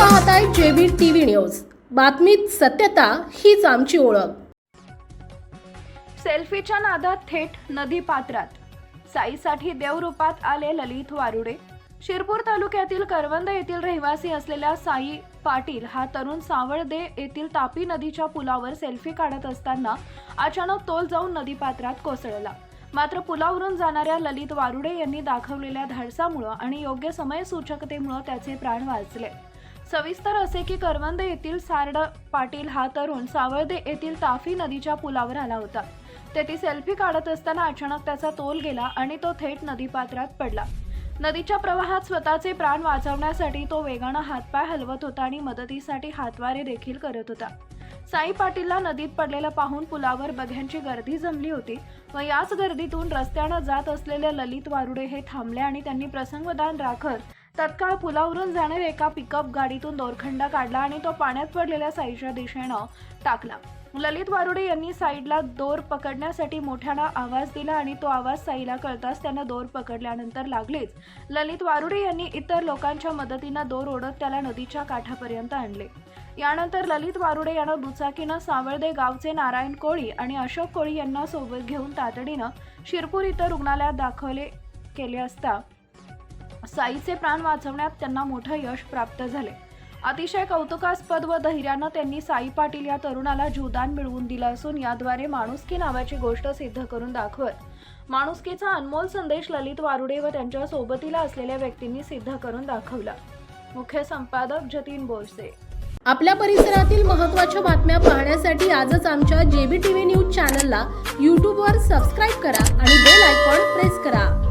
पाहताय JB TV news. बातमीत सत्यता हीच आमची ओळख. सेल्फीच्या नादात थेट नदी पात्रात. साईसाठी देवरूपात आले ललित वारुडे. शिरपूर तालुक्यातील करवंद येथील रहिवासी असलेल्या साई पाटील हा तरुण सावळदे येथील तापी नदीच्या पुलावर सेल्फी काढत असताना अचानक तोल जाऊन नदीपात्रात कोसळला. मात्र पुलावरून जाणाऱ्या ललित वारुडे यांनी दाखवलेल्या धाडसामुळं आणि योग्य समय सूचकतेमुळं त्याचे प्राण वाचले. सविस्तर असे की करवंद येथील सारड पाटील हा तरुण सावळदे येथील ताफी नदीच्या पुलावर आला होता. तेथे सेल्फी काढत असताना अचानक त्याचा तोल गेला आणि तो थेट नदीपात्रात पडला. नदीच्या प्रवाहात स्वतःचे प्राण वाचवण्यासाठी तो वेगानं हातपाय हलवत होता आणि मदतीसाठी हातवारे देखील करत होता. साई पाटीलला नदीत पडलेलं पाहून पुलावर बघ्यांची गर्दी जमली होती व याच गर्दीतून रस्त्यानं जात असलेले ललित वारुडे हे थांबले आणि त्यांनी प्रसंगदान राखत तत्काळ पुलावरून जाणाऱ्या एका पिकअप गाडीतून दोरखंडा काढला आणि तो पाण्यात पडलेल्या साईच्या दिशेनं टाकला. ललित वारुडे यांनी साईडला दोर पकडण्यासाठी मोठ्यानं आवाज दिला आणि तो आवाज साईला कळताच त्यानं दोर पकडल्यानंतर लागलेच. ललित वारुडे यांनी इतर लोकांच्या मदतीनं दोर ओढत त्याला नदीच्या काठापर्यंत आणले. यानंतर ललित वारुडे यानं दुचाकीनं सावळदे गावचे नारायण कोळी आणि अशोक कोळी यांना सोबत घेऊन तातडीनं शिरपूर इथं रुग्णालयात दाखवले केले असता साईचे प्राण वाचवण्यात त्यांना मोठं यश प्राप्त झाले. अतिशय कौतुकास्पद व धैर्यानं त्यांनी साई पाटील या तरुणाला जीवदान मिळवून दिलं असून याद्वारे माणुसकी नावाची गोष्ट सिद्ध करून दाखवत. माणुसकीचा अनमोल संदेश ललित वारुडे व त्यांच्या सोबतीला असलेल्या व्यक्तींनी सिद्ध करून दाखवला. मुख्य संपादक जतीन बोरसे. आपल्या परिसरातील महत्त्वाच्या बातम्या पाहण्यासाठी आजच आमच्या जेबी टीव्ही न्यूज चॅनलला यूट्यूबवर सबस्क्राईब करा आणि बेल आयकॉन प्रेस करा.